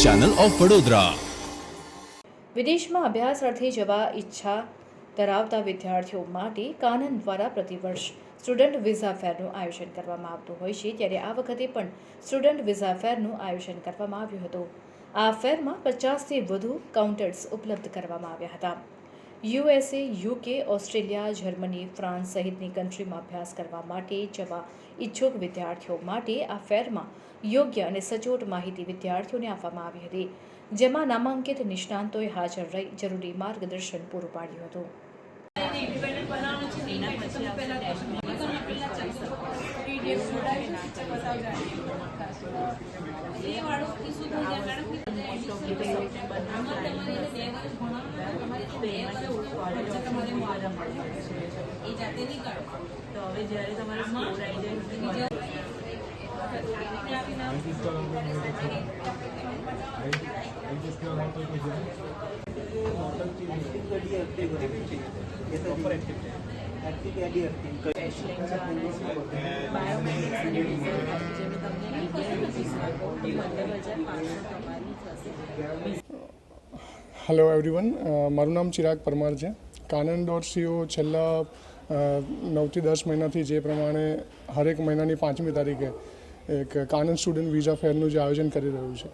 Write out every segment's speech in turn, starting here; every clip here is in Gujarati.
Channel of Vadodara. વિદેશમાં અભ્યાસ અર્થે જવા ઈચ્છા ધરાવતા વિદ્યાર્થીઓ માટે કાનન દ્વારા પ્રતિવર્ષ સ્ટુડન્ટ વિઝા ફેરનું આયોજન કરવામાં આવતું હોય છે. ત્યારે આ વખતે પણ સ્ટુડન્ટ વિઝા ફેરનું આયોજન કરવામાં આવ્યું હતું. આ ફેરમાં પચાસથી વધુ કાઉન્ટર્સ ઉપલબ્ધ કરવામાં આવ્યા હતા. USA, UK, Australia, Germany, France સહિતની કન્ટ્રીમાં અભ્યાસ કરવા માટે જવા ઈચ્છુક વિદ્યાર્થીઓ માટે આ ફેરમાં યોગ્ય અને સચોટ માહિતી વિદ્યાર્થીઓને આપવામાં આવી હતી, જેમાં નામાંકિત નિષ્ણાંતોએ હાજર રહી જરૂરી માર્ગદર્શન પૂરું પાડ્યું હતું. તો હવે જ્યારે તમારે સ્કોર આવી જાય બાયોમેટ્રિક્સ અને ડિઝાઇન જેનું તમને ડિટેલ નોટિસ આપો એ પંદર હજાર પાંચસો તમારી થશે હેલો એવરીવન મારું નામ ચિરાગ પરમાર છે. કાનન ડોટ સીઓ છેલ્લા નવથી દસ મહિનાથી જે પ્રમાણે હરેક મહિનાની પાંચમી તારીખે એક કાનન સ્ટુડન્ટ વિઝા ફેરનું જે આયોજન કરી રહ્યું છે.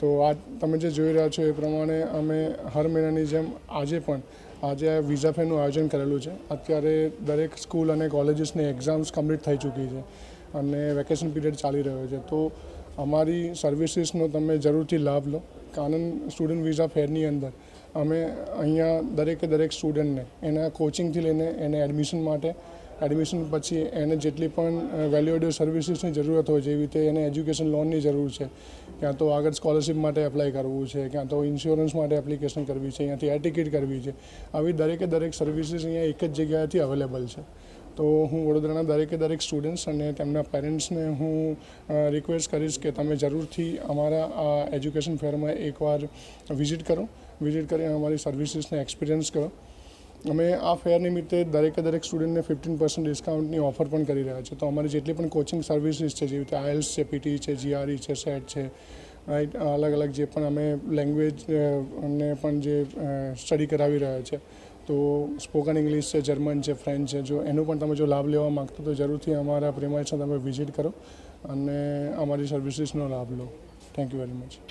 તો આ તમે જે જોઈ રહ્યા છો એ પ્રમાણે અમે હર મહિનાની જેમ આજે પણ આજે આ વિઝા ફેરનું આયોજન કરેલું છે. અત્યારે દરેક સ્કૂલ અને કોલેજીસની એક્ઝામ્સ કમ્પ્લીટ થઈ ચૂકી છે અને વેકેશન પીરિયડ ચાલી રહ્યો છે. તો અમારી સર્વિસીસનો તમે જરૂરથી લાભ લો. કાનન સ્ટુડન્ટ વિઝા ફેરની અંદર. અમે અહીંયા દરેકે દરેક સ્ટુડન્ટને એના કોચિંગથી લઈને એને એડમિશન માટે એડમિશન પછી એને જેટલી પણ વેલ્યુએબલ સર્વિસીસની જરૂરત હોય જેવી રીતે એને એજ્યુકેશન લોનની જરૂર છે, ક્યાં તો આગળ સ્કોલરશિપ માટે એપ્લાય કરવું છે, ક્યાં તો ઇન્સ્યોરન્સ માટે એપ્લિકેશન કરવી છે, અહીંયાથી એર ટિકિટ કરવી છે. આવી દરેકે દરેક સર્વિસીસ અહીંયા એક જ જગ્યાએથી અવેલેબલ છે. તો હું વડોદરાના દરેકે દરેક સ્ટુડન્ટ્સ અને તેમના પેરેન્ટ્સને હું રિક્વેસ્ટ કરીશ કે તમે જરૂરથી અમારા આ એજ્યુકેશન ફેરમાં એકવાર વિઝિટ કરો. વિઝિટ કરી અમારી સર્વિસીસને એક્સપિરિયન્સ કરો. અમે આ ફેર નિમિત્તે દરેકે દરેક સ્ટુડન્ટને ફિફ્ટીન પર્સન્ટ ડિસ્કાઉન્ટની ઓફર પણ કરી રહ્યા છે તો અમારી જેટલી પણ કોચિંગ સર્વિસીસ છે, જેવી રીતે આઇલ્સ છે પીટી છે જીઆરઈ છે સેટ છે રાઈટ અલગ અલગ જે પણ અમે લેંગ્વેજ ને પણ જે સ્ટડી કરાવી રહ્યા છે. તો સ્પોકન ઇંગ્લિશ છે જર્મન છે ફ્રેન્ચ છે, જો એનો પણ તમે જો લાભ લેવા માગતો તો જરૂરથી અમારા પ્રેમાઇસને તમે વિઝિટ કરો અને અમારી સર્વિસીસનો લાભ લો. Thank you very much